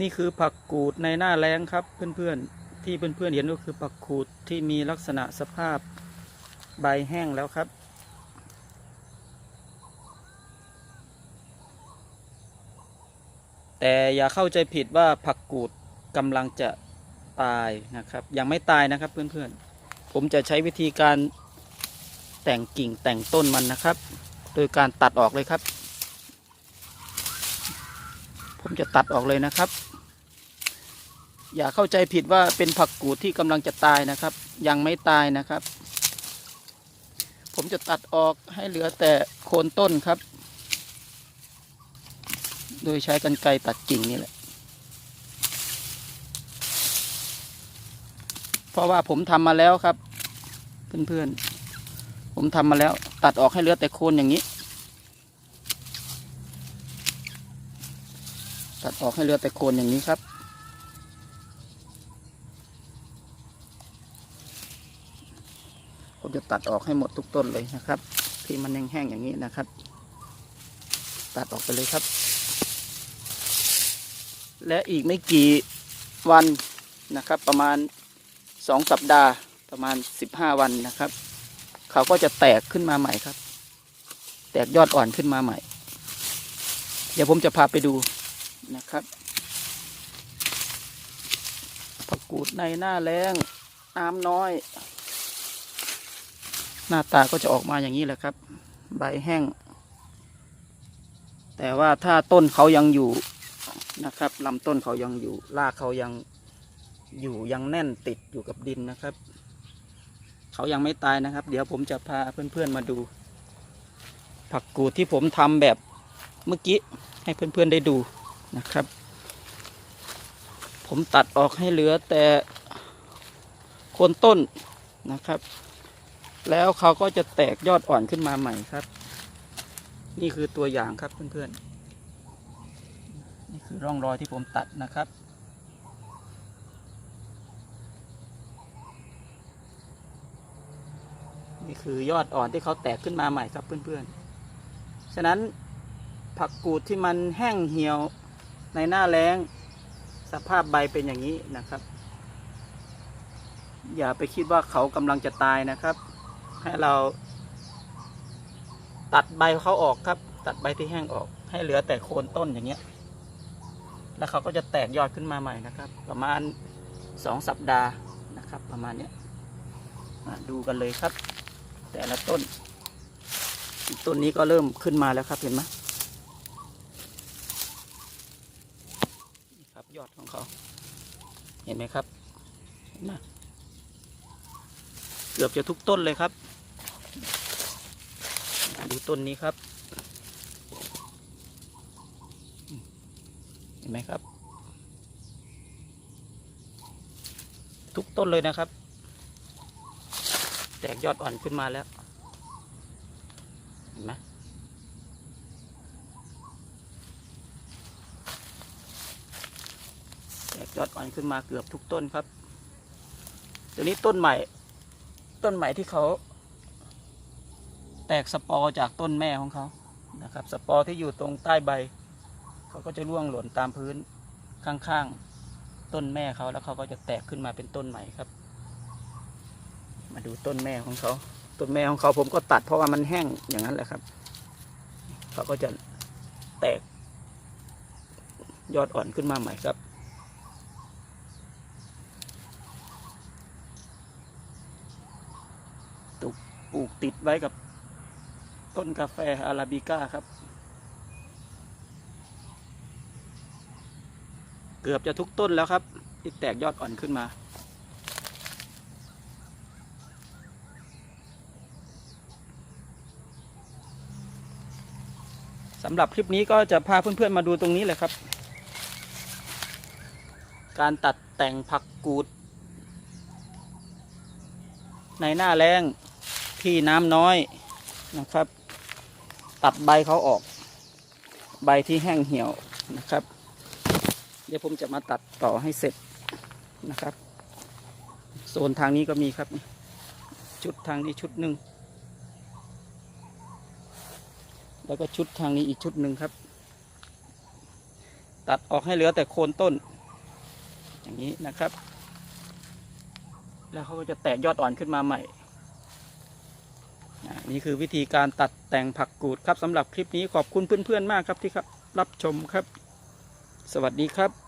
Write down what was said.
นี่คือผักกูดในหน้าแล้งครับเพื่อนๆ ที่เพื่อนๆเห็นก็คือผักกูดที่มีลักษณะสภาพใบแห้งแล้วครับ แต่อย่าเข้าใจผิดว่าผักกูดกำลังจะตายนะครับ ยังไม่ตายนะครับเพื่อนๆ ผมจะใช้วิธีการแต่งกิ่งแต่งต้นมันนะครับ โดยการตัดออกเลยครับ ผมจะตัดออกเลยนะครับ อย่าเข้าใจผิดว่าเป็นผักกูดที่กำลังจะตายนะครับ ยังไม่ตายนะครับ ผมจะตัดออกให้เหลือแต่โคนต้นครับ โดยใช้กรรไกรตัดกิ่งนี่แหละ เพราะว่าผมทำมาแล้วครับ เพื่อนๆผมทำมาแล้วตัดออกให้เหลือแต่โคนอย่างนี้ ตัดออกให้เหลือแต่โคนอย่างนี้ครับผมจะตัดออกให้หมดทุกต้นเลยนะครับ ที่มันแห้งๆอย่างนี้นะครับ ตัดออกไปเลยครับ และอีกไม่กี่วันนะครับ ประมาณสองสัปดาห์ประมาณสิบห้าวันนะครับ เขาก็จะแตกขึ้นมาใหม่ครับ แตกยอดอ่อนขึ้นมาใหม่ เดี๋ยวผมจะพาไปดู นะครับผักกูดในหน้าแรงน้ำน้อย หน้าตาก็จะออกมาอย่างนี้แหละครับ ใบแห้ง แต่ว่าถ้าต้นเขายังอยู่นะครับลำต้นเขายังอยู่รากเขายังอยู่ยังแน่นติดอยู่กับดินนะครับ เขายังไม่ตายนะครับ เดี๋ยวผมจะพาเพื่อนๆมาดู ผักกูดที่ผมทำแบบเมื่อกี้ให้เพื่อนๆได้ดู นะครับ ผมตัดออกให้เหลือแต่โคนต้นนะครับ แล้วเขาก็จะแตกยอดอ่อนขึ้นมาใหม่ครับ นี่คือตัวอย่างครับเพื่อนๆ นี่คือร่องรอยที่ผมตัดนะครับนี่คือยอดอ่อนที่เขาแตกขึ้นมาใหม่ครับเพื่อนๆ ฉะนั้นผักกูดที่มันแห้งเหี่ยว ในหน้าแล้งสภาพใบเป็นอย่างนี้นะครับ อย่าไปคิดว่าเขากำลังจะตายนะครับ ให้เรา ตัดใบเขาออกครับ ตัดใบที่แห้งออก ให้เหลือแต่โคนต้นอย่างเงี้ย แล้วเขาก็จะแตกยอดขึ้นมาใหม่นะครับ ประมาณสองสัปดาห์นะครับ ประมาณเนี้ยดูกันเลยครับ แต่ละต้น ต้นนี้ก็เริ่มขึ้นมาแล้วครับเห็นไหมนี่ครับ ยอดของเขา เห็นไหมครับเห็นไหมเกือบจะทุกต้นเลยครับ ดูต้นนี้ครับ เห็นไหมครับ ทุกต้นเลยนะครับ แตกยอดอ่อนขึ้นมาแล้ว เห็นไหมแตก ยอดอ่อนขึ้นมาเกือบทุกต้นครับตัวนี้ต้นใหม่ ต้นใหม่ที่เขา แตกสปอร์จากต้นแม่ของเขานะครับ สปอร์ที่อยู่ตรงใต้ใบ เขาก็จะร่วงหล่นตามพื้นข้างๆ ต้นแม่เขาแล้วเขาก็จะแตกขึ้นมาเป็นต้นใหม่ครับ มาดูต้นแม่ของเขาต้นแม่ของเขาผมก็ตัดเพราะว่ามันแห้งอย่างนั้นแหละครับ เขาก็จะแตกยอดอ่อนขึ้นมาใหม่ครับ ตุกปลูกติดไว้กับต้นกาแฟอาราบิก้าครับ เกือบจะทุกต้นแล้วครับ ที่แตกยอดอ่อนขึ้นมา สำหรับคลิปนี้ก็จะพาเพื่อนๆมาดูตรงนี้เลยครับ การตัดแต่งผักกูด ในหน้าแรง ที่น้ำน้อยนะครับ ตัดใบเขาออก ใบที่แห้งเหี่ยวนะครับ เดี๋ยวผมจะมาตัดต่อให้เสร็จนะครับ โซนทางนี้ก็มีครับ ชุดทางนี้ชุดหนึ่งแล้วก็ชุดทางนี้อีกชุดหนึ่งครับ ตัดออกให้เหลือแต่โคนต้น อย่างนี้นะครับ แล้วเขาก็จะแตกยอดอ่อนขึ้นมาใหม่ นี่คือวิธีการตัดแต่งผักกูดครับสำหรับคลิปนี้ขอบคุณเพื่อนๆมากครับที่ครับรับชมครับ สวัสดีครับ